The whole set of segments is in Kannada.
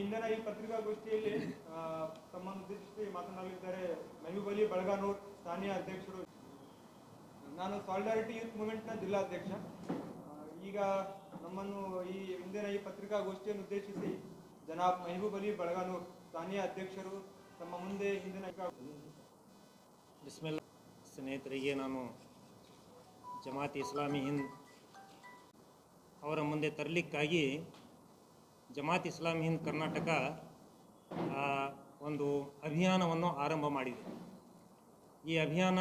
ಇಂದಿನ ಈ ಪತ್ರಿಕಾಗೋಷ್ಠಿಯಲ್ಲಿ ತಮ್ಮನ್ನು ಉದ್ದೇಶಿಸಿ ಮಾತನಾಡಲಿದ್ದಾರೆ. ಮೆಹಬೂಬ್ ಅಲಿ ಬಳಗಾನೂರ್ ಸ್ಥಾನೀಯ ಅಧ್ಯಕ್ಷರು. ನಾನು ಸಾಲಿಡಾರಿಟಿ ಯೂತ್ ಮೂವ್ಮೆಂಟ್ನ ಜಿಲ್ಲಾಧ್ಯಕ್ಷ. ಈಗ ನಮ್ಮನ್ನು ಈ ಇಂದಿನ ಈ ಪತ್ರಿಕಾಗೋಷ್ಠಿಯನ್ನು ಉದ್ದೇಶಿಸಿ ಜನಾಬ್ ಮೆಹಬೂಬ್ ಅಲಿ ಬಳಗಾನೂರ್ ಸ್ಥಾನೀಯ ಅಧ್ಯಕ್ಷರು ತಮ್ಮ ಮುಂದೆ ಹಿಂದಿನ ಬಿಸ್ಮಿಲ್ ಸ್ನೇಹಿತರಿಗೆ ನಾನು ಜಮಾತ್ ಇಸ್ಲಾಮಿ ಹಿಂದ್ ಅವರ ಮುಂದೆ ತರಲಿಕ್ಕಾಗಿ ಜಮಾತ್ ಇಸ್ಲಾಂ ಹಿಂದ್ ಕರ್ನಾಟಕ ಒಂದು ಅಭಿಯಾನವನ್ನು ಆರಂಭ ಮಾಡಿದೆ. ಈ ಅಭಿಯಾನ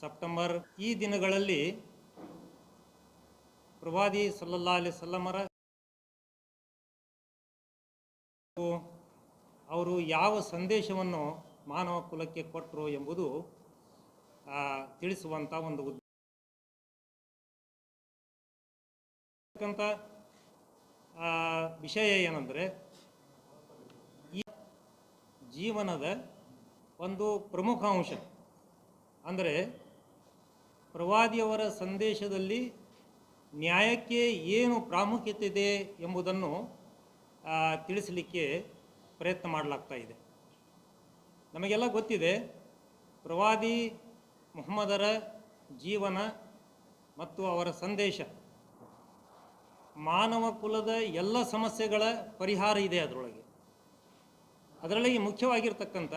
ಸೆಪ್ಟೆಂಬರ್ ಈ ದಿನಗಳಲ್ಲಿ ಪ್ರವಾದಿ ಸಲ್ಲಲ್ಲಾ ಅಲಿ ಸಲ್ಲಮರ ಅವರು ಯಾವ ಸಂದೇಶವನ್ನು ಮಾನವ ಕುಲಕ್ಕೆ ಕೊಟ್ಟರು ಎಂಬುದು ತಿಳಿಸುವಂಥ ಒಂದು ವಿಷಯ ಏನಂದರೆ ಈ ಜೀವನದ ಒಂದು ಪ್ರಮುಖ ಅಂಶ. ಅಂದರೆ ಪ್ರವಾದಿಯವರ ಸಂದೇಶದಲ್ಲಿ ನ್ಯಾಯಕ್ಕೆ ಏನು ಪ್ರಾಮುಖ್ಯತೆ ಇದೆ ಎಂಬುದನ್ನು ತಿಳಿಸಲಿಕ್ಕೆ ಪ್ರಯತ್ನ ಮಾಡಲಾಗ್ತಾ ಇದೆ. ನಮಗೆಲ್ಲ ಗೊತ್ತಿದೆ, ಪ್ರವಾದಿ ಮುಹಮ್ಮದರ ಜೀವನ ಮತ್ತು ಅವರ ಸಂದೇಶ ಮಾನವ ಕುಲದ ಎಲ್ಲ ಸಮಸ್ಯೆಗಳ ಪರಿಹಾರ ಇದೆ ಅದರೊಳಗೆ. ಅದರಲ್ಲಿ ಮುಖ್ಯವಾಗಿರ್ತಕ್ಕಂಥ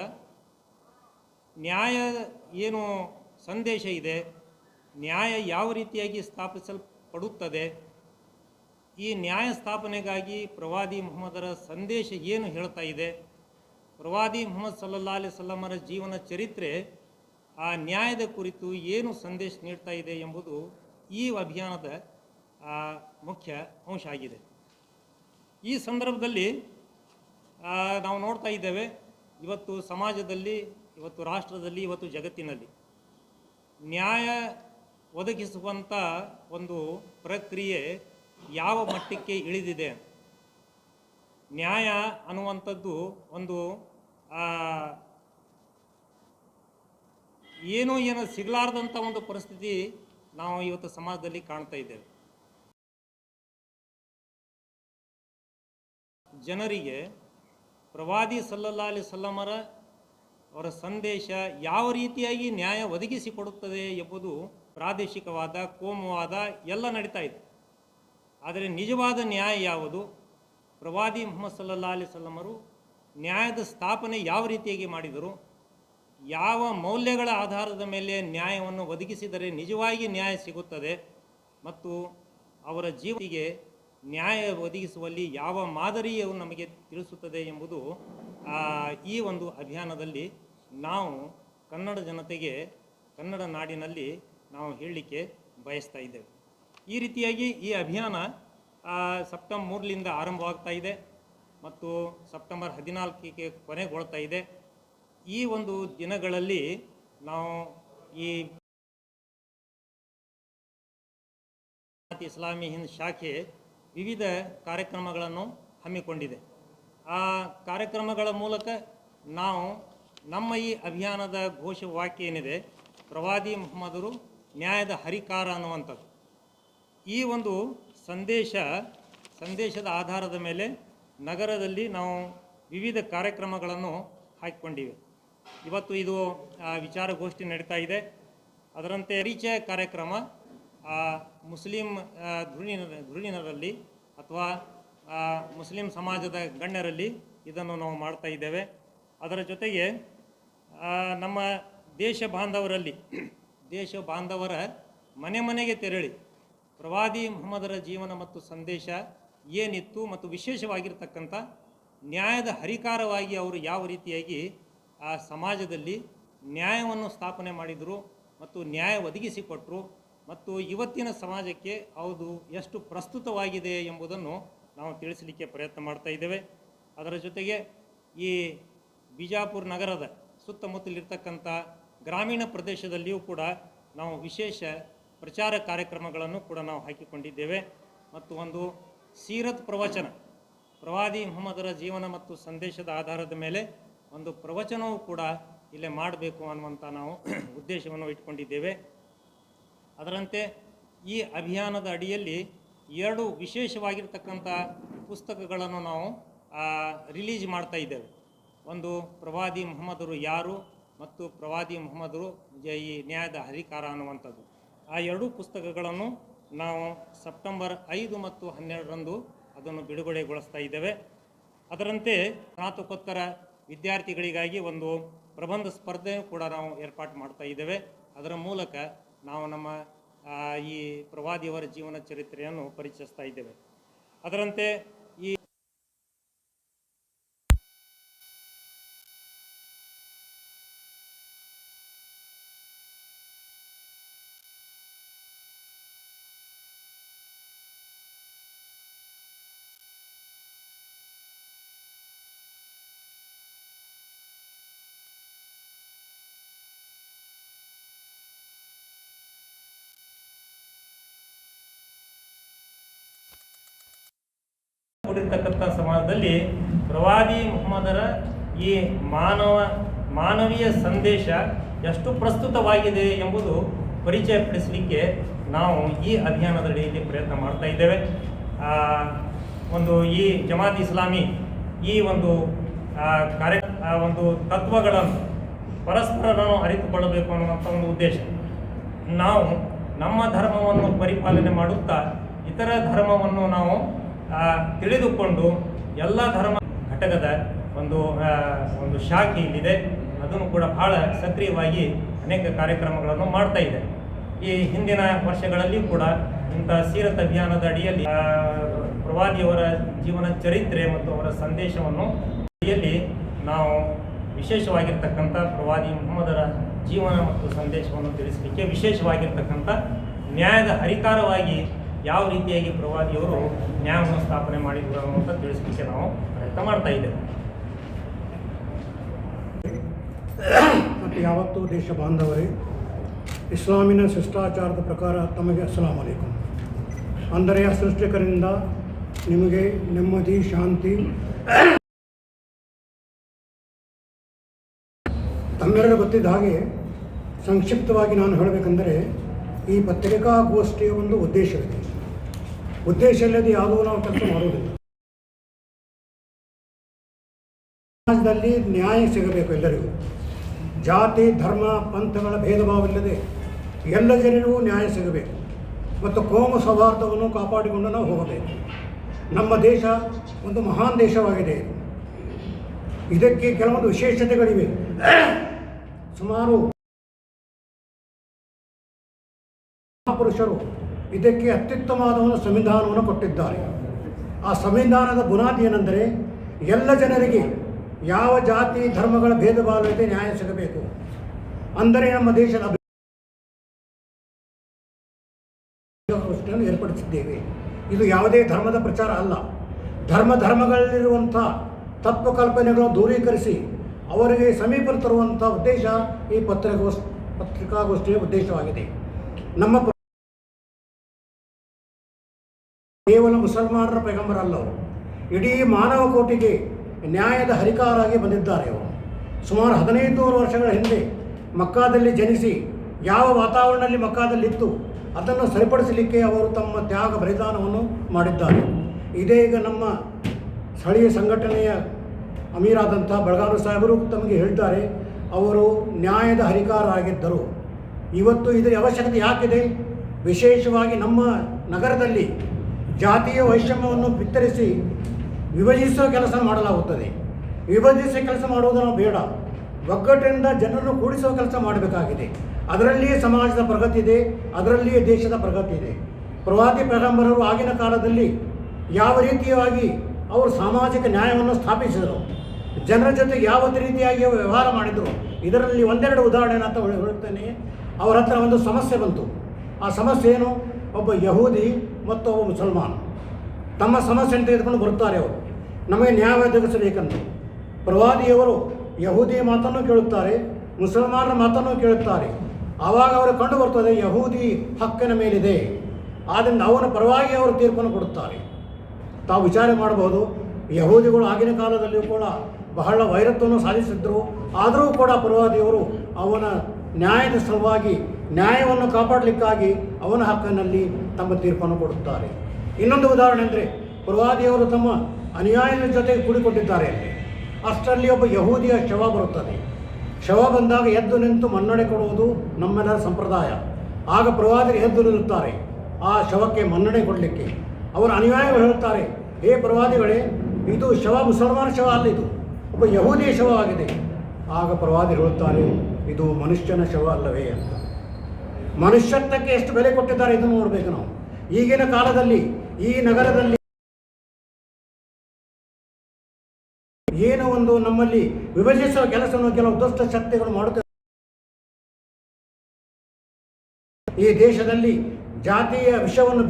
ನ್ಯಾಯ ಏನು ಸಂದೇಶ ಇದೆ, ನ್ಯಾಯ ಯಾವ ರೀತಿಯಾಗಿ ಸ್ಥಾಪಿಸಲ್ಪಡುತ್ತದೆ, ಈ ನ್ಯಾಯ ಸ್ಥಾಪನೆಗಾಗಿ ಪ್ರವಾದಿ ಮೊಹಮ್ಮದರ ಸಂದೇಶ ಏನು ಹೇಳ್ತಾ ಇದೆ, ಪ್ರವಾದಿ ಮೊಹಮ್ಮದ್ ಸಲ್ಲಲ್ಲಾ ಅಲಿ ಸಲ್ಲಮರ ಜೀವನ ಚರಿತ್ರೆ, ಆ ನ್ಯಾಯದ ಕುರಿತು ಏನು ಸಂದೇಶ ನೀಡ್ತಾ ಇದೆ ಎಂಬುದು ಈ ಅಭಿಯಾನದ ಮುಖ್ಯ ಅಂಶ ಆಗಿದೆ. ಈ ಸಂದರ್ಭದಲ್ಲಿ ಆ, ನಾವು ನೋಡ್ತಾ ಇದ್ದೇವೆ ಇವತ್ತು ಸಮಾಜದಲ್ಲಿ ಇವತ್ತು ರಾಷ್ಟ್ರದಲ್ಲಿ ಇವತ್ತು ಜಗತ್ತಿನಲ್ಲಿ ನ್ಯಾಯ ಒದಗಿಸುವಂಥ ಒಂದು ಪ್ರಕ್ರಿಯೆ ಯಾವ ಮಟ್ಟಕ್ಕೆ ಇಳಿದಿದೆ? ನ್ಯಾಯ ಅನ್ನುವಂಥದ್ದು ಒಂದು ಆ, ಏನೋ ಏನೋ ಸಿಗಲಾರ್ದಂಥ ಒಂದು ಪರಿಸ್ಥಿತಿ ನಾವು ಇವತ್ತು ಸಮಾಜದಲ್ಲಿ ಕಾಣ್ತಾ ಇದ್ದೇವೆ. ಜನರಿಗೆ ಪ್ರವಾದಿ ಸಲ್ಲಲ್ಲಾ ಅಲಿ ಸಲ್ಲಮರ ಅವರ ಸಂದೇಶ ಯಾವ ರೀತಿಯಾಗಿ ನ್ಯಾಯ ಒದಗಿಸಿಕೊಡುತ್ತದೆ ಎಂಬುದು ಪ್ರಾದೇಶಿಕವಾದ, ಕೋಮುವಾದ ಎಲ್ಲ ನಡೀತಾ ಇತ್ತು ಆದರೆ ನಿಜವಾದ ನ್ಯಾಯ ಯಾವುದು? ಪ್ರವಾದಿ ಮೊಹಮ್ಮದ್ ಸಲ್ಲಲ್ಲಾ ಅಲಿ ಸಲ್ಲಮರು ನ್ಯಾಯದ ಸ್ಥಾಪನೆ ಯಾವ ರೀತಿಯಾಗಿ ಮಾಡಿದರು? ಯಾವ ಮೌಲ್ಯಗಳ ಆಧಾರದ ಮೇಲೆ ನ್ಯಾಯವನ್ನು ಒದಗಿಸಿದರೆ ನಿಜವಾಗಿ ನ್ಯಾಯ ಸಿಗುತ್ತದೆ? ಮತ್ತು ಅವರ ಜೀವನಿಗೆ ನ್ಯಾಯ ಒದಗಿಸುವಲ್ಲಿ ಯಾವ ಮಾದರಿಯು ನಮಗೆ ತಿಳಿಸುತ್ತದೆ ಎಂಬುದು ಈ ಒಂದು ಅಭಿಯಾನದಲ್ಲಿ ನಾವು ಕನ್ನಡ ಜನತೆಗೆ, ಕನ್ನಡ ನಾಡಿನಲ್ಲಿ ನಾವು ಹೇಳಲಿಕ್ಕೆ ಬಯಸ್ತಾ ಇದ್ದೇವೆ. ಈ ರೀತಿಯಾಗಿ ಈ ಅಭಿಯಾನ ಸೆಪ್ಟೆಂಬರ್ ಮೂರರಿಂದ ಆರಂಭವಾಗ್ತಾ ಇದೆ ಮತ್ತು ಸೆಪ್ಟೆಂಬರ್ ಹದಿನಾಲ್ಕಿಗೆ ಕೊನೆಗೊಳ್ತಾ ಇದೆ. ಈ ಒಂದು ದಿನಗಳಲ್ಲಿ ನಾವು ಈ ಇಸ್ಲಾಮಿ ಹಿಂದ್ ಶಾಖೆ ವಿವಿಧ ಕಾರ್ಯಕ್ರಮಗಳನ್ನು ಹಮ್ಮಿಕೊಂಡಿದೆ. ಆ ಕಾರ್ಯಕ್ರಮಗಳ ಮೂಲಕ ನಾವು ನಮ್ಮ ಈ ಅಭಿಯಾನದ ಘೋಷ ವಾಕ್ಯ ಏನಿದೆ? ಪ್ರವಾದಿ ಮೊಹಮ್ಮದರು ನ್ಯಾಯದ ಹರಿಕಾರ ಅನ್ನುವಂಥದ್ದು. ಈ ಒಂದು ಸಂದೇಶ, ಸಂದೇಶದ ಆಧಾರದ ಮೇಲೆ ನಗರದಲ್ಲಿ ನಾವು ವಿವಿಧ ಕಾರ್ಯಕ್ರಮಗಳನ್ನು ಹಾಕಿಕೊಂಡಿವೆ. ಇವತ್ತು ಇದು ವಿಚಾರಗೋಷ್ಠಿ ನಡೀತಾ ಇದೆ. ಅದರಂತೆ ಪರಿಚಯ ಕಾರ್ಯಕ್ರಮ ಮುಸ್ಲಿಂ ಆ, ಧುರೀಣರ ಧುರೀಣರಲ್ಲಿ ಅಥವಾ ಮುಸ್ಲಿಂ ಸಮಾಜದ ಗಣ್ಯರಲ್ಲಿ ಇದನ್ನು ನಾವು ಮಾಡ್ತಾ ಇದ್ದೇವೆ. ಅದರ ಜೊತೆಗೆ ನಮ್ಮ ದೇಶ ಬಾಂಧವರಲ್ಲಿ ದೇಶ ಬಾಂಧವರ ಮನೆ ಮನೆಗೆ ತೆರಳಿ ಪ್ರವಾದಿ ಮೊಹಮ್ಮದರ ಜೀವನ ಮತ್ತು ಸಂದೇಶ ಏನಿತ್ತು ಮತ್ತು ವಿಶೇಷವಾಗಿರ್ತಕ್ಕಂಥ ನ್ಯಾಯದ ಹರಿಕಾರವಾಗಿ ಅವರು ಯಾವ ರೀತಿಯಾಗಿ ಆ ಸಮಾಜದಲ್ಲಿ ನ್ಯಾಯವನ್ನು ಸ್ಥಾಪನೆ ಮಾಡಿದರು ಮತ್ತು ನ್ಯಾಯ ಒದಗಿಸಿಕೊಟ್ರು ಮತ್ತು ಇವತ್ತಿನ ಸಮಾಜಕ್ಕೆ ಅದು ಎಷ್ಟು ಪ್ರಸ್ತುತವಾಗಿದೆ ಎಂಬುದನ್ನು ನಾವು ತಿಳಿಸಲಿಕ್ಕೆ ಪ್ರಯತ್ನ ಮಾಡ್ತಾ ಇದ್ದೇವೆ. ಅದರ ಜೊತೆಗೆ ಈ ಬಿಜಾಪುರ ನಗರದ ಸುತ್ತಮುತ್ತಲಿರ್ತಕ್ಕಂಥ ಗ್ರಾಮೀಣ ಪ್ರದೇಶದಲ್ಲಿಯೂ ಕೂಡ ನಾವು ವಿಶೇಷ ಪ್ರಚಾರ ಕಾರ್ಯಕ್ರಮಗಳನ್ನು ಕೂಡ ನಾವು ಹಾಕಿಕೊಂಡಿದ್ದೇವೆ. ಮತ್ತು ಒಂದು ಸೀರತ್ ಪ್ರವಚನ, ಪ್ರವಾದಿ ಮೊಹಮ್ಮದರ ಜೀವನ ಮತ್ತು ಸಂದೇಶದ ಆಧಾರದ ಮೇಲೆ ಒಂದು ಪ್ರವಚನವೂ ಕೂಡ ಇಲ್ಲೇ ಮಾಡಬೇಕು ಅನ್ನುವಂಥ ನಾವು ಉದ್ದೇಶವನ್ನು ಇಟ್ಕೊಂಡಿದ್ದೇವೆ. ಅದರಂತೆ ಈ ಅಭಿಯಾನದ ಅಡಿಯಲ್ಲಿ ಎರಡು ವಿಶೇಷವಾಗಿರ್ತಕ್ಕಂಥ ಪುಸ್ತಕಗಳನ್ನು ನಾವು ರಿಲೀಸ್ ಮಾಡ್ತಾ ಇದ್ದೇವೆ. ಒಂದು ಪ್ರವಾದಿ ಮೊಹಮ್ಮದರು ಯಾರು ಮತ್ತು ಪ್ರವಾದಿ ಮೊಹಮ್ಮದರು ಈ ನ್ಯಾಯದ ಹರಿಕಾರ ಅನ್ನುವಂಥದ್ದು. ಆ ಎರಡೂ ಪುಸ್ತಕಗಳನ್ನು ನಾವು ಸೆಪ್ಟೆಂಬರ್ ಐದು ಮತ್ತು ಹನ್ನೆರಡರಂದು ಅದನ್ನು ಬಿಡುಗಡೆಗೊಳಿಸ್ತಾ ಇದ್ದೇವೆ. ಅದರಂತೆ ಸ್ನಾತಕೋತ್ತರ ವಿದ್ಯಾರ್ಥಿಗಳಿಗಾಗಿ ಒಂದು ಪ್ರಬಂಧ ಸ್ಪರ್ಧೆ ಕೂಡ ನಾವು ಏರ್ಪಾಟು ಮಾಡ್ತಾ ಇದ್ದೇವೆ. ಅದರ ಮೂಲಕ ನಾವು ನಮ್ಮ ಈ ಪ್ರವಾದಿಯವರ ಜೀವನ ಚರಿತ್ರೆಯನ್ನು ಪರಿಚಯಿಸ್ತಾ ಇದ್ದೇವೆ. ಅದರಂತೆ ಈ ಕೂಡಿರ್ತಕ್ಕಂಥ ಸಮಾಜದಲ್ಲಿ ಪ್ರವಾದಿ ಮೊಹಮ್ಮದರ ಈ ಮಾನವ, ಮಾನವೀಯ ಸಂದೇಶ ಎಷ್ಟು ಪ್ರಸ್ತುತವಾಗಿದೆ ಎಂಬುದು ಪರಿಚಯಪಡಿಸಲಿಕ್ಕೆ ನಾವು ಈ ಅಭಿಯಾನದಡಿಯಲ್ಲಿ ಪ್ರಯತ್ನ ಮಾಡ್ತಾ ಇದ್ದೇವೆ. ಒಂದು ಈ ಜಮಾತ್ ಇಸ್ಲಾಮಿ ಈ ಒಂದು ಕಾರ್ಯ ಒಂದು ತತ್ವಗಳನ್ನು ಪರಸ್ಪರ ನಾವು ಅರಿತುಕೊಳ್ಳಬೇಕು ಅನ್ನುವಂಥ ಒಂದು ಉದ್ದೇಶ. ನಾವು ನಮ್ಮ ಧರ್ಮವನ್ನು ಪರಿಪಾಲನೆ ಮಾಡುತ್ತಾ ಇತರ ಧರ್ಮವನ್ನು ನಾವು ತಿಳಿದುಕೊಂಡು ಎಲ್ಲ ಧರ್ಮ ಘಟಕದ ಒಂದು ಒಂದು ಶಾಖೆ ಇಲ್ಲಿದೆ. ಅದನ್ನು ಕೂಡ ಬಹಳ ಸಕ್ರಿಯವಾಗಿ ಅನೇಕ ಕಾರ್ಯಕ್ರಮಗಳನ್ನು ಮಾಡ್ತಾ ಇದೆ. ಈ ಹಿಂದಿನ ವರ್ಷಗಳಲ್ಲಿ ಕೂಡ ಇಂಥ ಸೀರತ್ ಅಭಿಯಾನದ ಅಡಿಯಲ್ಲಿ ಪ್ರವಾದಿಯವರ ಜೀವನ ಚರಿತ್ರೆ ಮತ್ತು ಅವರ ಸಂದೇಶವನ್ನು ಅಡಿಯಲ್ಲಿ ನಾವು ವಿಶೇಷವಾಗಿರ್ತಕ್ಕಂಥ ಪ್ರವಾದಿ ಮೊಹಮ್ಮದರ ಜೀವನ ಮತ್ತು ಸಂದೇಶವನ್ನು ತಿಳಿಸಲಿಕ್ಕೆ ವಿಶೇಷವಾಗಿರ್ತಕ್ಕಂಥ ನ್ಯಾಯದ ಹರಿಕಾರವಾಗಿ ಯಾವ ರೀತಿಯಾಗಿ ಪ್ರವಾದಿಯವರು ನ್ಯಾಯವನ್ನು ಸ್ಥಾಪನೆ ಮಾಡಿದ್ರು ಅಂತ ತಿಳಿಸಲಿಕ್ಕೆ ನಾವು ಪ್ರಯತ್ನ ಮಾಡ್ತಾ ಇದ್ದೇವೆ. ಮತ್ತು ಯಾವತ್ತೂ ದೇಶ ಬಾಂಧವರೇ, ಇಸ್ಲಾಮಿನ ಶಿಷ್ಟಾಚಾರದ ಪ್ರಕಾರ ತಮಗೆ ಅಸ್ಸಲಾಂ ಅಲೈಕುಂ. ಅಂದರೆ ಆ ಸೃಷ್ಟಿಕರಿಂದ ನಿಮಗೆ ನೆಮ್ಮದಿ, ಶಾಂತಿ. ತಮ್ಮೆರಡು ಗೊತ್ತಿದ್ದ ಹಾಗೆ ಸಂಕ್ಷಿಪ್ತವಾಗಿ ನಾನು ಹೇಳಬೇಕೆಂದರೆ, ಈ ಪತ್ರಿಕಾಗೋಷ್ಠಿಯ ಒಂದು ಉದ್ದೇಶವಿದೆ. ಉದ್ದೇಶ ಇಲ್ಲದೆ ಯಾವುದೂ ನಾವು ಕೆಲಸ ಮಾಡುವುದಿಲ್ಲ. ಸಮಾಜದಲ್ಲಿ ನ್ಯಾಯ ಸಿಗಬೇಕು ಎಲ್ಲರಿಗೂ. ಜಾತಿ, ಧರ್ಮ, ಪಂಥಗಳ ಭೇದ ಭಾವವಿಲ್ಲದೆ ಎಲ್ಲ ಜನರಿಗೂ ನ್ಯಾಯ ಸಿಗಬೇಕು. ಮತ್ತು ಕೋಮ ಸೌಹಾರ್ದವನ್ನು ಕಾಪಾಡಿಕೊಂಡು ನಾವು ಹೋಗಬೇಕು. ನಮ್ಮ ದೇಶ ಒಂದು ಮಹಾನ್ ದೇಶವಾಗಿದೆ. ಇದಕ್ಕೆ ಕೆಲವೊಂದು ವಿಶೇಷತೆಗಳಿವೆ. ಸುಮಾರು ಮಹಾಪುರುಷರು ಇದಕ್ಕೆ ಅತ್ಯುತ್ತಮವಾದ ಒಂದು ಸಂವಿಧಾನವನ್ನು ಕೊಟ್ಟಿದ್ದಾರೆ. ಆ ಸಂವಿಧಾನದ ಬುನಾದಿ ಏನೆಂದರೆ ಎಲ್ಲ ಜನರಿಗೆ ಯಾವ ಜಾತಿ, ಧರ್ಮಗಳ ಭೇದ ಭಾವತೆ ನ್ಯಾಯ ಸಿಗಬೇಕು. ಅಂದರೆ ನಮ್ಮ ದೇಶದ ಏರ್ಪಡಿಸಿದ್ದೇವೆ. ಇದು ಯಾವುದೇ ಧರ್ಮದ ಪ್ರಚಾರ ಅಲ್ಲ. ಧರ್ಮ ಧರ್ಮಗಳಲ್ಲಿರುವಂಥ ತತ್ವ ಕಲ್ಪನೆಗಳನ್ನು ದೂರೀಕರಿಸಿ ಅವರಿಗೆ ಸಮೀಪ ತರುವಂಥ ಉದ್ದೇಶ ಈ ಪತ್ರಿಕೋಸ್, ಪತ್ರಿಕಾಗೋಷ್ಠಿಯ ಉದ್ದೇಶವಾಗಿದೆ. ನಮ್ಮ ಕೇವಲ ಮುಸಲ್ಮಾನರ ಪೈಗಂಬರ ಅಲ್ಲ ಅವರು. ಇಡೀ ಮಾನವ ಕೋಟಿಗೆ ನ್ಯಾಯದ ಹರಿಕಾರಾಗಿ ಬಂದಿದ್ದಾರೆ ಅವರು. ಸುಮಾರು ಹದಿನೈದು ನೂರು ವರ್ಷಗಳ ಹಿಂದೆ ಮಕ್ಕಾದಲ್ಲಿ ಜನಿಸಿ ಯಾವ ವಾತಾವರಣದಲ್ಲಿ ಮಕ್ಕಾದಲ್ಲಿತ್ತು ಅದನ್ನು ಸರಿಪಡಿಸಲಿಕ್ಕೆ ಅವರು ತಮ್ಮ ತ್ಯಾಗ ಬಲಿದಾನವನ್ನು ಮಾಡಿದ್ದಾರೆ. ಇದೇ ಈಗ ನಮ್ಮ ಸ್ಥಳೀಯ ಸಂಘಟನೆಯ ಅಮೀರಾದಂಥ ಬೆಳಗಾವಿ ಸಾಹೇಬರು ತಮಗೆ ಹೇಳ್ತಾರೆ, ಅವರು ನ್ಯಾಯದ ಹರಿಕಾರರಾಗಿದ್ದರು. ಇವತ್ತು ಇದರ ಅವಶ್ಯಕತೆ ಯಾಕಿದೆ? ವಿಶೇಷವಾಗಿ ನಮ್ಮ ನಗರದಲ್ಲಿ ಜಾತಿಯ ವೈಷಮ್ಯವನ್ನು ಬಿತ್ತರಿಸಿ ವಿಭಜಿಸುವ ಕೆಲಸ ಮಾಡಲಾಗುತ್ತದೆ. ವಿಭಜಿಸುವ ಕೆಲಸ ಮಾಡುವುದನ್ನು ಬೇಡ. ಒಗ್ಗಟ್ಟಿನಿಂದ ಜನರನ್ನು ಕೂಡಿಸುವ ಕೆಲಸ ಮಾಡಬೇಕಾಗಿದೆ. ಅದರಲ್ಲಿಯೇ ಸಮಾಜದ ಪ್ರಗತಿ ಇದೆ, ಅದರಲ್ಲಿಯೇ ದೇಶದ ಪ್ರಗತಿ ಇದೆ. ಪ್ರವಾದಿ ಪೈಗಂಬರರು ಆಗಿನ ಕಾಲದಲ್ಲಿ ಯಾವ ರೀತಿಯಾಗಿ ಅವರು ಸಾಮಾಜಿಕ ನ್ಯಾಯವನ್ನು ಸ್ಥಾಪಿಸಿದರು? ಜನರ ಜೊತೆ ಯಾವ ರೀತಿಯಾಗಿ ವ್ಯವಹಾರ ಮಾಡಿದರು? ಇದರಲ್ಲಿ ಒಂದೆರಡು ಉದಾಹರಣೆ ಅಂತ ಹೇಳುತ್ತೇನೆ. ಅವರ ಹತ್ರ ಒಂದು ಸಮಸ್ಯೆ ಬಂತು. ಆ ಸಮಸ್ಯೆ ಏನು? ಒಬ್ಬ ಯಹೂದಿ ಮತ್ತು ಒಬ್ಬ ಮುಸಲ್ಮಾನ್. ತಮ್ಮ ಸಮಸ್ಯೆಯನ್ನು ತೆಗೆದುಕೊಂಡು ಬರುತ್ತಾರೆ ಅವರು. ನಮಗೆ ನ್ಯಾಯ ಒದಗಿಸಬೇಕಂತ. ಪ್ರವಾದಿಯವರು ಯಹೂದಿಯ ಮಾತನ್ನು ಕೇಳುತ್ತಾರೆ, ಮುಸಲ್ಮಾನರ ಮಾತನ್ನು ಕೇಳುತ್ತಾರೆ. ಆವಾಗ ಅವರು ಕಂಡು ಬರ್ತದೆ ಯಹೂದಿ ಹಕ್ಕಿನ ಮೇಲಿದೆ. ಆದ್ದರಿಂದ ಅವನ ಪರವಾಗಿ ಅವರು ತೀರ್ಪನ್ನು ಕೊಡುತ್ತಾರೆ. ತಾವು ವಿಚಾರ ಮಾಡಬಹುದು, ಯಹೂದಿಗಳು ಆಗಿನ ಕಾಲದಲ್ಲಿಯೂ ಕೂಡ ಬಹಳ ವೈರತ್ವವನ್ನು ಸಾಧಿಸಿದ್ದರು ಆದರೂ ಕೂಡ ಪರವಾದಿಯವರು ಅವನ ನ್ಯಾಯದ ಸಲುವಾಗಿ ನ್ಯಾಯವನ್ನು ಕಾಪಾಡಲಿಕ್ಕಾಗಿ ಅವನ ಹಕ್ಕಿನಲ್ಲಿ ತಮ್ಮ ತೀರ್ಪನ್ನು ಕೊಡುತ್ತಾರೆ. ಇನ್ನೊಂದು ಉದಾಹರಣೆ ಅಂದರೆ, ಪ್ರವಾದಿಯವರು ತಮ್ಮ ಅನ್ಯಾಯದ ಜೊತೆಗೆ ಕೂಡಿಕೊಟ್ಟಿದ್ದಾರೆ ಅಲ್ಲಿ. ಅಷ್ಟರಲ್ಲಿ ಒಬ್ಬ ಯಹೂದಿಯ ಶವ ಬರುತ್ತದೆ. ಶವ ಬಂದಾಗ ಎದ್ದು ನಿಂತು ಮನ್ನಣೆ ಕೊಡುವುದು ನಮ್ಮೆಲ್ಲರ ಸಂಪ್ರದಾಯ. ಆಗ ಪ್ರವಾದಿಗೆ ಎದ್ದು ನಿಲ್ಲುತ್ತಾರೆ. ಆ ಶವಕ್ಕೆ ಮನ್ನಣೆ ಕೊಡಲಿಕ್ಕೆ. ಅವರು ಅನುಯಾಯಿಗಳು ಹೇಳುತ್ತಾರೆ ಏ ಪ್ರವಾದಿಗಳೇ, ಇದು ಶವ ಮುಸಲ್ಮಾನ ಶವ ಅಲ್ಲ ಇದು ಒಬ್ಬ ಯಹೂದಿಯ ಶವ ಆಗಿದೆ ಆಗ ಪ್ರವಾದಿ ಹೇಳುತ್ತಾರೆ, ಇದು ಮನುಷ್ಯನ ಶವ ಅಲ್ಲವೇ ಅಂತ. ಮನುಷ್ಯತ್ವಕ್ಕೆ ಎಷ್ಟು ಬೆಲೆ ಕೊಟ್ಟಿದ್ದಾರೆ ಇದನ್ನು ನೋಡಬೇಕು ನಾವು. ಈಗಿನ ಕಾಲದಲ್ಲಿ, ಈ ನಗರದಲ್ಲಿ ಏನೋ ಒಂದು ನಮ್ಮಲ್ಲಿ ವಿಭಜಿಸುವ ಕೆಲಸವನ್ನು ಕೆಲವು ದುಷ್ಟ ಶಕ್ತಿಗಳು ಮಾಡುತ್ತವೆ ಈ ದೇಶದಲ್ಲಿ ಜಾತಿಯ ವಿಷವನ್ನು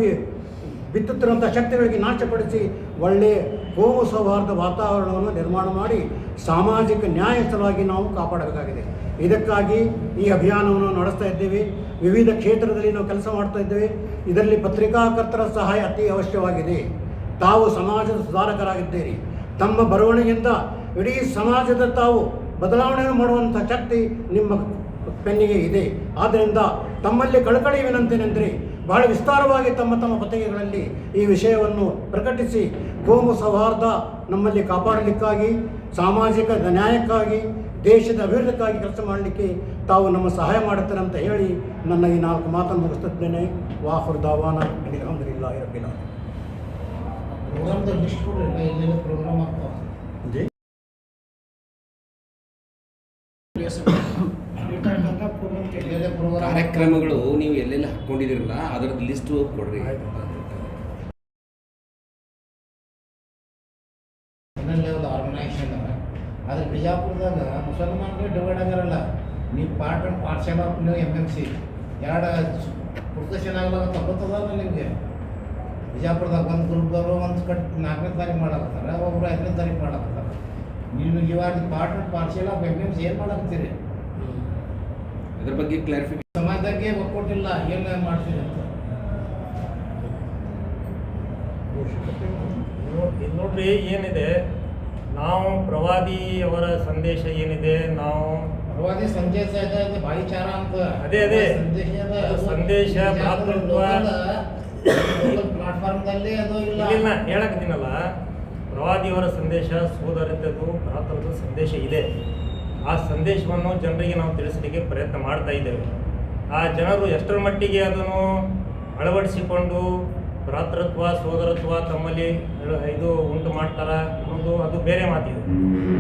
ಬಿತ್ತುತ್ತಿರುವಂಥ ಶಕ್ತಿಗಳಿಗೆ ನಾಶಪಡಿಸಿ ಒಳ್ಳೆಯ ಕೋಮು ಸೌಹಾರ್ದ ವಾತಾವರಣವನ್ನು ನಿರ್ಮಾಣ ಮಾಡಿ ಸಾಮಾಜಿಕ ನ್ಯಾಯ ಸಲುವಾಗಿ ನಾವು ಕಾಪಾಡಬೇಕಾಗಿದೆ. ಇದಕ್ಕಾಗಿ ಈ ಅಭಿಯಾನವನ್ನು ನಡೆಸ್ತಾ ಇದ್ದೇವೆ. ವಿವಿಧ ಕ್ಷೇತ್ರದಲ್ಲಿ ನಾವು ಕೆಲಸ ಮಾಡ್ತಾ ಇದ್ದೇವೆ. ಇದರಲ್ಲಿ ಪತ್ರಿಕಾಕರ್ತರ ಸಹಾಯ ಅತಿ ಅವಶ್ಯವಾಗಿದೆ. ತಾವು ಸಮಾಜದ ಸುಧಾರಕರಾಗಿದ್ದೀರಿ. ತಮ್ಮ ಬರವಣಿಗೆಯಿಂದ ಇಡೀ ಸಮಾಜದ ತಾವು ಬದಲಾವಣೆಯನ್ನು ಮಾಡುವಂಥ ಶಕ್ತಿ ನಿಮ್ಮ ಪೆನ್ನಿಗೆ ಇದೆ. ಆದ್ದರಿಂದ ತಮ್ಮಲ್ಲಿ ಕಳಕಳಿ ವಿನಂತಿನೆಂದರೆ ಬಹಳ ವಿಸ್ತಾರವಾಗಿ ತಮ್ಮ ತಮ್ಮ ಪತ್ರಿಕೆಗಳಲ್ಲಿ ಈ ವಿಷಯವನ್ನು ಪ್ರಕಟಿಸಿ ಕೋಮು ಸೌಹಾರ್ದ ನಮ್ಮಲ್ಲಿ ಕಾಪಾಡಲಿಕ್ಕಾಗಿ ಸಾಮಾಜಿಕ ನ್ಯಾಯಕ್ಕಾಗಿ ದೇಶದ ಅಭಿವೃದ್ಧಿಗಾಗಿ ಕೆಲಸ ಮಾಡಲಿಕ್ಕೆ ತಾವು ನಮ್ಮ ಸಹಾಯ ಮಾಡುತ್ತಾರೆ ಅಂತ ಹೇಳಿ ನನ್ನ ಈ ನಾಲ್ಕು ಮಾತನ್ನು ಮುಗಿಸುತ್ತಿದ್ದೇನೆ. ವಾಹುರ್ ದಾವಾನ. ಅಲ್ಹಮ್ದುಲಿಲ್ಲಾಹಿ ಇರಬಿಲ್ಲ ಪ್ರೋಗ್ರಾಮ್ ಕಾರ್ಯಕ್ರಮಗಳು ನೀವು ಎಲ್ಲೆಲ್ಲ ಹಾಕೊಂಡಿದ್ದೀರಲ್ಲ ಅದರ ಲಿಸ್ಟ್ ಕೊಡ್ರಿ ಅದ. ಆದ್ರೆ ಬಿಜಾಪುರದಾಗ ಮುಸಲ್ಮಾನ್ಗಳು ಡಿವೈಡ್ ಆಗಿರಲ್ಲ ನೀವು ಪಾರ್ಟ್ ಅಂಡ್ ಪಾರ್ಸೆಲ್ ಆಫ್ ನೀವು ಎಂ ಎಂ ಸಿ ಎರಡು ಪ್ರೊಫೆಷನ್ ಆಗಲ್ಲ ತಗೋತದಲ್ಲ ನಿಮಗೆ. ಬಿಜಾಪುರದಾಗ ಒಂದು ಗ್ರೂಪ್ದವರು ಒಂದು ಕಟ್ ನಾಲ್ಕನೇ ತಾರೀಕು ಮಾಡಾಕತ್ತಾರ ಒಬ್ಬರು ಐದನೇ ತಾರೀಕು ಮಾಡಾಕತ್ತಾರ. ನೀವು ಇವಾಗ part and parcel of M M C ಏನು ಮಾಡಕತ್ತೀರಿ? ಅದ್ರ ಬಗ್ಗೆ ಕ್ಲಾರಿಫಿಕೇಶನ್ ಸಮಾಜದಾಗೆ ಒಕ್ಕೊಟ್ಟಿಲ್ಲ ಏನು ಮಾಡ್ತೀನಿ ಅಂತ. ಇಲ್ಲಿ ನೋಡ್ರಿ ಏನಿದೆ? ನಾವು ಪ್ರವಾದಿ ಅವರ ಸಂದೇಶ ಏನಿದೆ? ನಾವು ಪ್ರವಾದಿ ಸಂದೇಶ ಭಾಯಿಚಾರ ಅಂತ. ಅದೇ, ಅದೇ. ಸಂದೇಶ ಭ್ರಾತೃತ್ವ. ಪ್ಲಾಟ್ಫಾರ್ಮ್ದಲ್ಲಿ ಅದು ಇಲ್ಲ. ಇಲ್ಲಿನ ಹೇಳಕತ್ತೀನಲ್ಲ ಪ್ರವಾದಿಯವರ ಸಂದೇಶ ಸೋದರತೆದು ಭ್ರಾತೃತ್ವ ಸಂದೇಶ ಇದೆ. ಆ ಸಂದೇಶವನ್ನು ಜನರಿಗೆ ನಾವು ತಿಳಿಸಲಿಕ್ಕೆ ಪ್ರಯತ್ನ ಮಾಡ್ತಾ ಇದ್ದೇವೆ. ಆ ಜನರು ಎಷ್ಟರ ಮಟ್ಟಿಗೆ ಅದನ್ನು ಅಳವಡಿಸಿಕೊಂಡು ಭ್ರಾತೃತ್ವ, ಸೋದರತ್ವ ತಮ್ಮಲ್ಲಿ ಇದು ಉಂಟು ಮಾಡ್ತಾರ ಅನ್ನೋದು ಅದು ಬೇರೆ ಮಾತಿದೆ.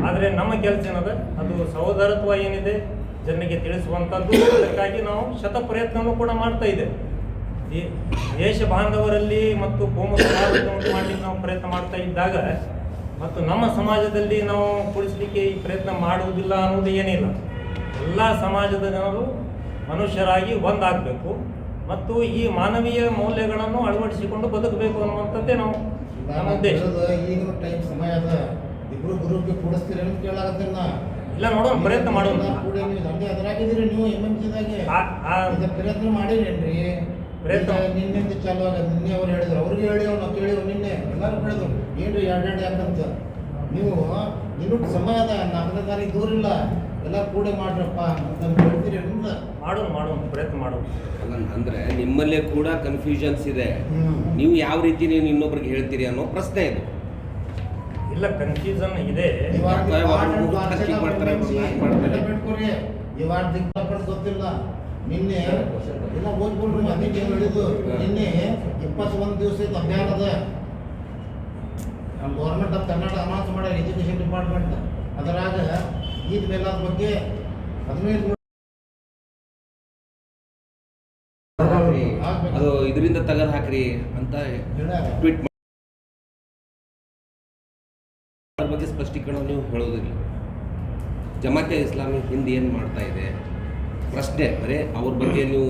ಆದರೆ ನಮ್ಮ ಕೆಲಸ ಏನದ? ಅದು ಸಹೋದರತ್ವ ಏನಿದೆ ಜನರಿಗೆ ತಿಳಿಸುವಂಥದ್ದು ಅದಕ್ಕಾಗಿ ನಾವು ಶತ ಪ್ರಯತ್ನವನ್ನು ಕೂಡ ಮಾಡ್ತಾ ಇದ್ದೇವೆ. ದೇಶ ಬಾಂಧವರಲ್ಲಿ ಮತ್ತು ಕೋಮು ಉಂಟು ಮಾಡಲಿಕ್ಕೆ ನಾವು ಪ್ರಯತ್ನ ಮಾಡ್ತಾ ಇದ್ದಾಗ ಮತ್ತು ನಮ್ಮ ಸಮಾಜದಲ್ಲಿ ನಾವು ಕುಡಿಸಲಿಕ್ಕೆ ಈ ಪ್ರಯತ್ನ ಮಾಡುವುದಿಲ್ಲ ಅನ್ನೋದು ಏನಿಲ್ಲ. ಎಲ್ಲ ಸಮಾಜದ ಜನರು ಮನುಷ್ಯರಾಗಿ ಒಂದಾಗಬೇಕು ಮತ್ತು ಈ ಮಾನವೀಯ ಮೌಲ್ಯಗಳನ್ನು ಅಳವಡಿಸಿಕೊಂಡು ಬದುಕಬೇಕು ಅನ್ನುವಂಥದ್ದೇ ನಾವು ನಮ್ಮ ಉದ್ದೇಶ. ಈಗಿನ ಟೈಮ್ ಸಮಯ ಅದ ಇಬ್ರು ಗ್ರೂಪ್ಗೆ ಕೂಡಿಸ್ತೀರಿ ಅಂತ ಕೇಳಾಕತ್ತೀನಿ ನಾ ಇಲ್ಲ ನೋಡೋಣ ಪ್ರಯತ್ನ ಮಾಡೋಣ. ಅದ್ರಾಗಿದ್ದೀರಿ ನೀವು ಎಂ ಎಂ ಆ- ಆ- ಇದು ಪ್ರಯತ್ನ ಮಾಡಿರೇನ್ರಿ? ಪ್ರಯತ್ನ- ನಿನ್ನೆ ಚಾಲು ಆಗ ನಿನ್ನೆ ಅವ್ರು ಹೇಳಿದ್ರು. ಅವ್ರಿಗೆ ಹೇಳಿ ಅವ್ರು ಕೇಳಿದ್ರು ನಿನ್ನೆ ಎಲ್ಲರೂ ಹೇಳಿದ್ರು ಏನ್ರಿ ಎರಡು ಎರಡು ಯಾಕಂತ. ನೀವು ಇನ್ನೂ ಸಮಯ ಅದ ದೂರಿಲ್ಲ ದೂರ ಇಲ್ಲ ಎಲ್ಲ ಕೂಡೆ ಮಾಡ್ರಪ್ಪ ಅಂತ ಹೇಳ್ತೀರಿ ಅಂತ. ಮಾಡೋಣ ಮಾಡೋಣ ಪ್ರಯತ್ನ ಮಾಡೋಣ ಅಲ್ಲ ಅಂದ್ರೆ ನಿಮ್ಮಲ್ಲೇ ಕೂಡ ಕನ್ಫ್ಯೂಷನ್ಸ್ ಇದೆ. ನೀವು ಯಾವ ರೀತಿ ನೀವು ಇನ್ನೊಬ್ರಿಗೆ ಹೇಳ್ತೀರಿ ಅನ್ನೋ ಪ್ರಶ್ನೆ ಇದು. ಇಲ್ಲ ಕನ್ಫ್ಯೂಷನ್ ಇದೆ. ಇವಾಗ ಗೊತ್ತಿಲ್ಲ. ನಿನ್ನೆ ಎಲ್ಲ ಓದ್ಬಿಡ್ರಿ ಅದಕ್ಕೆ ಹೇಳಿದ್ದು. ನಿನ್ನೆ ಇಪ್ಪತ್ತೊಂದು ದಿವಸದ ಅಭಿಯಾನದ ಅದ ನಮ್ಮ ಗೌರ್ಮೆಂಟ್ ಆಫ್ ಕರ್ನಾಟಕ ಅನೌನ್ಸ್ ಮಾಡ್ಯಾರ ಎಜುಕೇಶನ್ ಡಿಪಾರ್ಟ್ಮೆಂಟ್ ಅದರಾಗ ಈದ್ ಮೇಲಾದ ಬಗ್ಗೆ ಹದಿನೈದು. ಅದು ಇದರಿಂದ ತೆಗೆದು ಹಾಕ್ರಿ ಅಂತ. ಟ್ವೀಟ್ ಅದ್ರ ಬಗ್ಗೆ ಸ್ಪಷ್ಟೀಕರಣ ನೀವು ಹೇಳೋದಿಲ್ಲ ಜಮಾತೆ ಇಸ್ಲಾಮಿ ಹಿಂದೆ ಏನು ಮಾಡ್ತಾ ಇದೆ ಪ್ರಶ್ನೆ ಬರೀ ಅವ್ರ ಬಗ್ಗೆ ನೀವು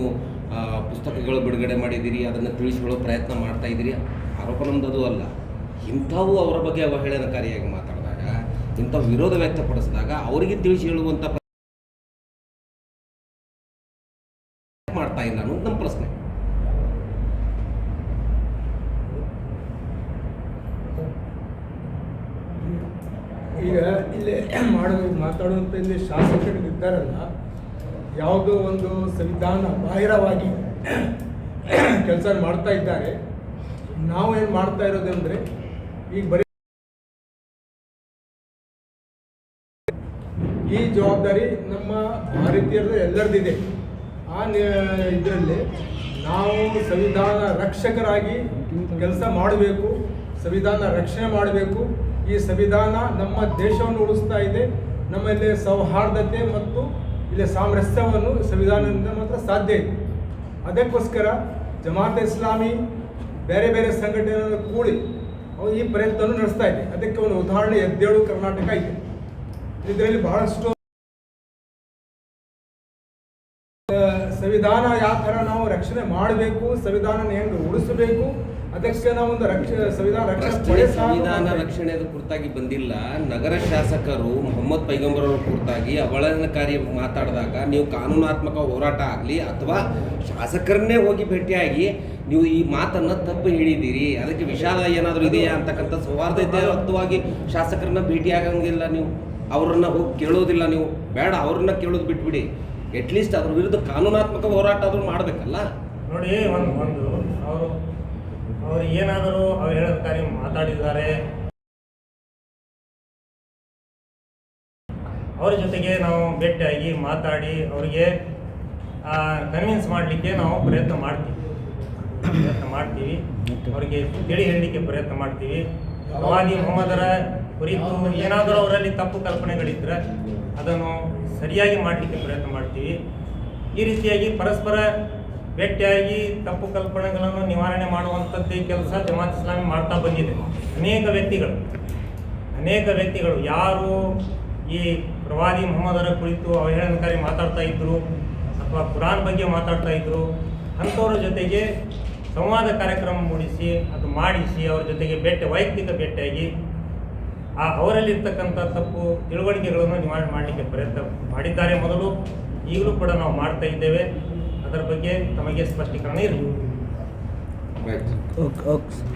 ಪುಸ್ತಕಗಳು ಬಿಡುಗಡೆ ಮಾಡಿದ್ದೀರಿ ಅದನ್ನು ತಿಳಿಸಿಕೊಳ್ಳೋ ಪ್ರಯತ್ನ ಮಾಡ್ತಾ ಇದ್ದೀರಿ ಆರೋಪ ಅದು ಅಲ್ಲ ಇಂಥವು ಅವರ ಬಗ್ಗೆ ಅವಹೇಳನಕಾರಿಯಾಗಿ ಮಾತಾಡಿದಾಗ ಇಂಥ ವಿರೋಧ ವ್ಯಕ್ತಪಡಿಸಿದಾಗ ಅವರಿಗೆ ತಿಳಿಸಿ ಹೇಳುವಂಥ ಮಾಡ್ತಾ ಇಲ್ಲ ಅನ್ನೋದು ನಮ್ಮ ಪ್ರಶ್ನೆ. ಈಗ ಇಲ್ಲಿ ಮಾಡೋ ಮಾತಾಡುವಂಥ ಇಲ್ಲಿ ಶಾಸಕರು ಇದ್ದಾರಲ್ಲ, ಯಾವುದೋ ಒಂದು ಸಂವಿಧಾನ ಬಾಹಿರವಾಗಿ ಕೆಲಸ ಮಾಡ್ತಾ ಇದ್ದಾರೆ. ನಾವು ಏನು ಮಾಡ್ತಾ ಇರೋದಂದರೆ ಈಗ ಬರೀ ಈ ಜವಾಬ್ದಾರಿ ನಮ್ಮ ಭಾರತೀಯರ ಎಲ್ಲರದಿದೆ ಆ ಇದರಲ್ಲಿ ನಾವು ಸಂವಿಧಾನ ರಕ್ಷಕರಾಗಿ ಕೆಲಸ ಮಾಡಬೇಕು, ಸಂವಿಧಾನ ರಕ್ಷಣೆ ಮಾಡಬೇಕು. ಈ ಸಂವಿಧಾನ ನಮ್ಮ ದೇಶವನ್ನು ಉಳಿಸ್ತಾ ಇದೆ. ನಮ್ಮಲ್ಲಿ ಸೌಹಾರ್ದತೆ ಮತ್ತು ಇಲ್ಲಿ ಸಾಮರಸ್ಯವನ್ನು ಸಂವಿಧಾನದಿಂದ ಮಾತ್ರ ಸಾಧ್ಯ ಇದೆ. ಅದಕ್ಕೋಸ್ಕರ ಜಮಾತ್ ಇಸ್ಲಾಮಿ, ಬೇರೆ ಬೇರೆ ಸಂಘಟನೆಗಳನ್ನು ಕೂಡಿ ಈ ಪ್ರಯತ್ನವನ್ನು ನಡೆಸ್ತಾ ಇದೆ. ಅದಕ್ಕೆ ಒಂದು ಉದಾಹರಣೆ ಎದ್ದೇಳು ಕರ್ನಾಟಕ ಇದೆ. ಇದರಲ್ಲಿ ಬಹಳಷ್ಟು ಸಂವಿಧಾನ ಯಾವ ಥರ ನಾವು ರಕ್ಷಣೆ ಮಾಡಬೇಕು ಸಂವಿಧಾನ ಹೆಂಗೆ ಉಳಿಸಬೇಕು ಅದಕ್ಕೆ ನಾವೊಂದು ಒಂದು ರಕ್ಷ ಸಂವಿಧಾನ ರಕ್ಷಣೆ ಸಂವಿಧಾನ ರಕ್ಷಣೆ ಕುರಿತಾಗಿ ಬಂದಿಲ್ಲ. ನಗರ ಶಾಸಕರು ಮೊಹಮ್ಮದ್ ಪೈಗಂಬರ್ ಅವರ ಕುರಿತಾಗಿ ಕಾರ್ಯ ಮಾತಾಡಿದಾಗ ನೀವು ಕಾನೂನಾತ್ಮಕ ಹೋರಾಟ ಆಗಲಿ ಅಥವಾ ಶಾಸಕರನ್ನೇ ಹೋಗಿ ಭೇಟಿಯಾಗಿ ನೀವು ಈ ಮಾತನ್ನ ತಪ್ಪು ಹೇಳಿದ್ದೀರಿ, ಅದಕ್ಕೆ ವಿಷಾದ ಏನಾದರೂ ಇದೆಯಾ ಅಂತಕ್ಕಂಥ ಸೌಹಾರ್ದಯುತವಾಗಿ ಶಾಸಕರನ್ನ ಭೇಟಿಯಾಗಂಗಿಲ್ಲ ನೀವು. ಅವರನ್ನ ಹೋಗಿ ಕೇಳೋದಿಲ್ಲ ನೀವು. ಬೇಡ, ಅವ್ರನ್ನ ಕೇಳೋದು ಬಿಟ್ಬಿಡಿ. ಅಟ್ಲೀಸ್ಟ್ ಅದ್ರ ವಿರುದ್ಧ ಕಾನೂನಾತ್ಮಕ ಹೋರಾಟ ಆದರೂ ಮಾಡಬೇಕಲ್ಲ. ನೋಡಿ, ಒಂದು ಒಂದು, ಅವರು ಅವರು ಏನಾದರೂ ಕಾರ್ಯ ಮಾತಾಡಿದ್ದಾರೆ. ಅವರ ಜೊತೆಗೆ ನಾವು ಭೇಟಿಯಾಗಿ ಮಾತಾಡಿ ಅವರಿಗೆ ಕನ್ವಿನ್ಸ್ ಮಾಡಲಿಕ್ಕೆ ನಾವು ಪ್ರಯತ್ನ ಮಾಡ್ತೀವಿ. ಪ್ರಯತ್ನ ಮಾಡ್ತೀವಿ. ಅವರಿಗೆ ತಿಳಿ ಹೇಳಲಿಕ್ಕೆ ಪ್ರಯತ್ನ ಮಾಡ್ತೀವಿ. ಪ್ರವಾದಿ ಮೊಹಮ್ಮದರ ಕುರಿತು ಏನಾದರೂ ಅವರಲ್ಲಿ ತಪ್ಪು ಕಲ್ಪನೆಗಳಿದ್ರೆ ಅದನ್ನು ಸರಿಯಾಗಿ ಮಾಡಲಿಕ್ಕೆ ಪ್ರಯತ್ನ ಮಾಡ್ತೀವಿ. ಈ ರೀತಿಯಾಗಿ ಪರಸ್ಪರ ಭೇಟಿಯಾಗಿ ತಪ್ಪು ಕಲ್ಪನೆಗಳನ್ನು ನಿವಾರಣೆ ಮಾಡುವಂಥದ್ದೇ ಕೆಲಸ ಜಮಾತ್ ಇಸ್ಲಾಮಿ ಮಾಡ್ತಾ ಬಂದಿದೆ. ಅನೇಕ ವ್ಯಕ್ತಿಗಳು ಅನೇಕ ವ್ಯಕ್ತಿಗಳು ಯಾರು ಈ ಪ್ರವಾದಿ ಮೊಹಮ್ಮದರ ಕುರಿತು ಅವಹೇಳನಕಾರಿ ಮಾತಾಡ್ತಾ ಇದ್ರು ಅಥವಾ ಕುರಾನ್ ಬಗ್ಗೆ ಮಾತಾಡ್ತಾ ಇದ್ರು, ಅಂಥವ್ರ ಜೊತೆಗೆ ಸಂವಾದ ಕಾರ್ಯಕ್ರಮ ಮೂಡಿಸಿ ಅದು ಮಾಡಿಸಿ ಅವ್ರ ಜೊತೆಗೆ ಭೇಟಿ ವೈಯಕ್ತಿಕ ಭೇಟಿಯಾಗಿ ಆ ಅವರಲ್ಲಿರ್ತಕ್ಕಂಥ ತಪ್ಪು ತಿಳುವಳಿಕೆಗಳನ್ನು ನಿವಾರಣೆ ಮಾಡಲಿಕ್ಕೆ ಪ್ರಯತ್ನ ಮಾಡಿದ್ದಾರೆ ಮೊದಲು. ಈಗಲೂ ಕೂಡ ನಾವು ಮಾಡ್ತಾ ಇದ್ದೇವೆ. ಅದರ ಬಗ್ಗೆ ತಮಗೆ ಸ್ಪಷ್ಟೀಕರಣ ಇರಲಿ. Okay okay.